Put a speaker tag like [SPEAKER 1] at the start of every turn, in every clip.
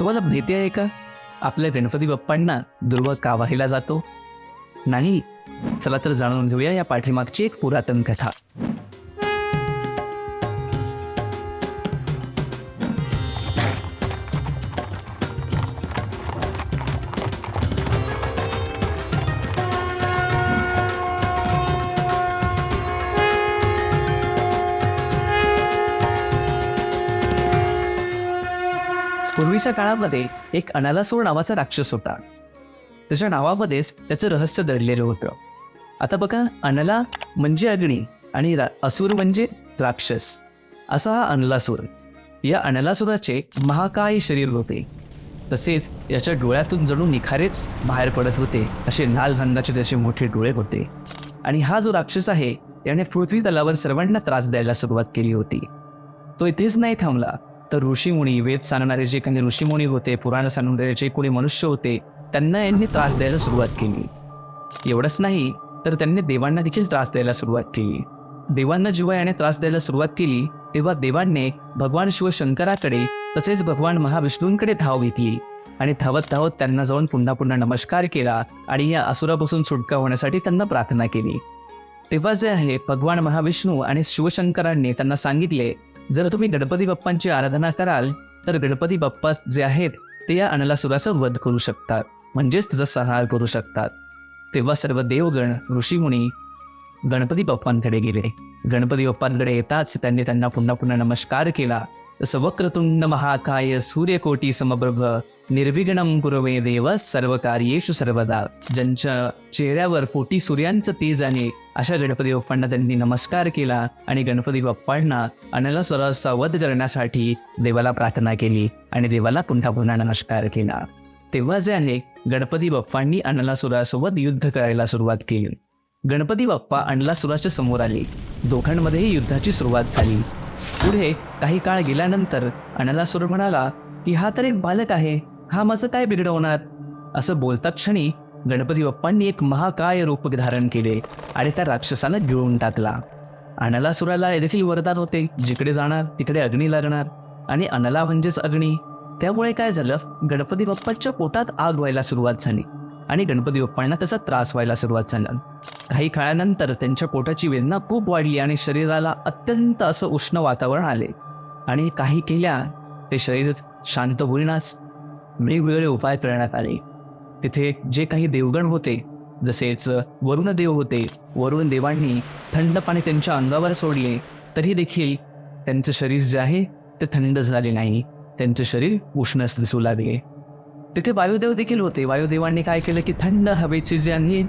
[SPEAKER 1] तुम्हाला माहिती आहे का? आपल्या गणपती बाप्पांना दुर्वा का वाहिला जातो. नाही चला तर जाणून घेऊया या पाठीमागची एक पुरातन कथा. पूर्वीच्या काळामध्ये एक अनालासूर नावाचा राक्षस होता. त्याच्या नावामध्येच त्याचं रहस्य दडलेलं होतं. आता बघा अनला म्हणजे अग्नी आणि रा- असुर म्हणजे राक्षस. असा हा अनलासूर. या अनलासुराचे महाकाय शरीर होते. तसेच याच्या डोळ्यातून जणू निखारेच बाहेर पडत होते असे लाल रंगाचे त्याचे मोठे डोळे होते. आणि हा जो राक्षस आहे याने पृथ्वी तलावर सर्वांना त्रास द्यायला सुरुवात केली होती. तो इथेच नाही थांबला. तर ऋषीमुनी वेद सांगणारे जे काही ऋषीमुनी होते पुराण सांगणारे जे कोणी मनुष्य होते त्यांना यांनी त्रास द्यायला सुरुवात केली. एवढंच नाही तर त्यांनी देवांना देखील त्रास द्यायला सुरुवात केली. देवांना जेव्हा याने त्रास द्यायला सुरुवात केली तेव्हा देवांनी भगवान शिवशंकराकडे तसेच भगवान महाविष्णूंकडे धाव घेतली आणि धावत धावत त्यांना जाऊन पुन्हा पुन्हा नमस्कार केला आणि या असुरापासून सुटका होण्यासाठी त्यांना प्रार्थना केली. तेव्हा जे आहे भगवान महाविष्णू आणि शिवशंकरांनी त्यांना सांगितले जर तुम्ही गणपती बाप्पांची आराधना कराल तर गणपती बाप्पा जे आहेत ते या अनलासुराचा वध करू शकतात. म्हणजेच त्याचा संहार करू शकतात. तेव्हा सर्व देवगण ऋषीमुनी गणपती बाप्पांकडे गेले. गणपती बाप्पांकडे येताच त्यांनी त्यांना पुन्हा पुन्हा नमस्कार केला. तसं वक्रतुंड महाकाय सूर्यकोटी समप्रभ निर्विघ्नम गुरवे देव सर्व कार्येशु सर्वदा। ज्यांच्या चेहऱ्यावर पोटी सूर्यांचं तेज आहे अशा गणपती बाप्पांना त्यांनी नमस्कार केला आणि गणपती बाप्पांना अनलास्वराचा वध करण्यासाठी देवाला प्रार्थना केली आणि देवाला पुन्हा पुन्हा नमस्कार केला. तेव्हा जे आहे गणपती बाप्पांनी अनलासुरासोबत युद्ध करायला सुरुवात केली. गणपती बाप्पा अनलासुराच्या समोर आले. दोघांमध्येही युद्धाची सुरुवात झाली. पुढे काही काळ गेल्यानंतर अनलासुर म्हणाला की हा तर एक बालक आहे हा माझं काय बिघडवणार? असं बोलता क्षणी गणपती बाप्पांनी एक महाकाय रूप धारण केले आणि त्या राक्षसानं गिळून टाकला. अनलासुराला देखील वरदान होते जिकडे जाणार तिकडे अग्नी लागणार. आणि अनला म्हणजेच अग्नी. त्यामुळे काय झालं? गणपती बाप्पाच्या पोटात आग व्हायला सुरुवात झाली. आणि गणपती बाप्पांना त्याचा त्रास व्हायला सुरुवात झाला. काही काळानंतर त्यांच्या पोटाची वेदना खूप वाढली आणि शरीराला अत्यंत असं उष्ण वातावरण आले. आणि काही केल्या ते शरीर शांत होईनास. वेगवेगळे उपाय करण्यात आले. तिथे जे काही देवगण होते जसेच वरुण देव होते वरुण देवांनी थंड पाणी त्यांच्या अंगावर सोडले तरी देखील त्यांचं शरीर जे आहे ते थंड झाले नाही. त्यांचे शरीर उष्णच दिसू लागले. तिथे वायुदेव देखील होते. वायुदेवांनी काय केलं की थंड हवेची जी आहे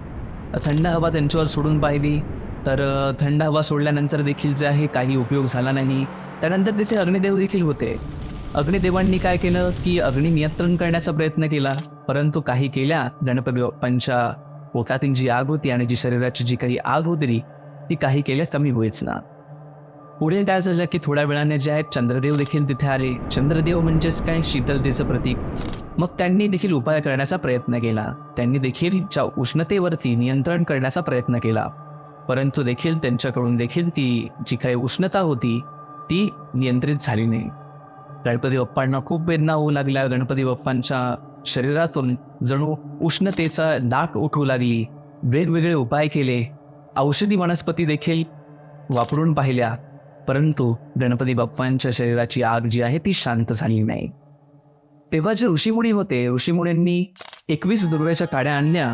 [SPEAKER 1] थंड हवा त्यांच्यावर सोडून पाहिली. तर थंड हवा सोडल्यानंतर देखील जे आहे काही उपयोग झाला नाही. त्यानंतर तिथे अग्निदेव देखील होते. अग्निदेवांनी काय केलं की अग्नी नियंत्रण करण्याचा प्रयत्न केला. परंतु काही केल्या. गणपती बाप्पांच्या पोटातील जी आग होती आणि जी शरीराची जी काही आग होती ती काही केल्या कमी होईच ना. पुढे काय झालं की थोड्या वेळाने जे आहेत चंद्रदेव देखील तिथे आले. चंद्रदेव म्हणजेच काय? शीतलतेचं प्रतीक. मग त्यांनी देखील उपाय करण्याचा प्रयत्न केला. त्यांनी देखील उष्णतेवरती नियंत्रण करण्याचा प्रयत्न केला. परंतु देखील त्यांच्याकडून देखील ती जी काही उष्णता होती ती नियंत्रित झाली नाही. गणपती बाप्पांना खूप वेदना होऊ लागल्या. गणपती बाप्पांच्या शरीरातून जणू उष्णतेचा डाक उठू लागली. वेगवेगळे उपाय केले. औषधी वनस्पती देखील वापरून पाहिल्या. परंतु गणपती बाप्पांच्या शरीराची आग जी आहे ती शांत झाली नाही. तेव्हा जे ऋषीमुनी होते ऋषीमुनींनी एकवीस दुर्व्याच्या काड्या आणल्या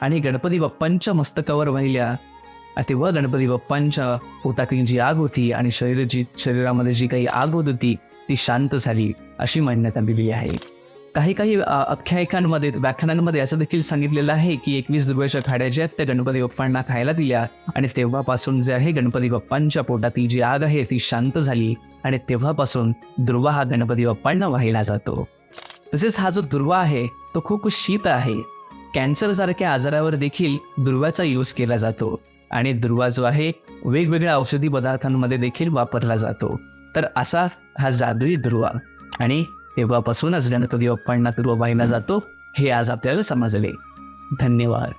[SPEAKER 1] आणि गणपती बाप्पांच्या मस्तकावर वाहिल्या. तेव्हा गणपती बाप्पांच्या पोटातील जी आग होती आणि शरीर जी शरीरामध्ये जी काही आग होत होती ती शांत झाली अशी मान्यता दिली आहे. काही काही आख्यायिकांमध्ये व्याख्यानांमध्ये असं देखील सांगितलेलं आहे की एकवीस दुर्व्याच्या खाड्या ज्या आहेत त्या गणपती बाप्पांना खायला दिल्या आणि तेव्हापासून जे आहे गणपती बाप्पांच्या पोटातील जी आग आहे ती शांत झाली आणि तेव्हापासून दुर्वा हा गणपती बाप्पांना वाहिला जातो. तसेच हा जो दुर्वा आहे तो खूप शीत आहे. कॅन्सरसारख्या आजारावर देखील दुर्व्याचा यूज केला जातो. आणि दुर्वा जो आहे वेगवेगळ्या औषधी पदार्थांमध्ये देखील वापरला जातो. तर असा हा जादुई दुर्वा. आणि तेव्हापासूनच गणपती बाप्पांना दुर्वा वाहिला जातो हे आज आपल्याला समजले. धन्यवाद.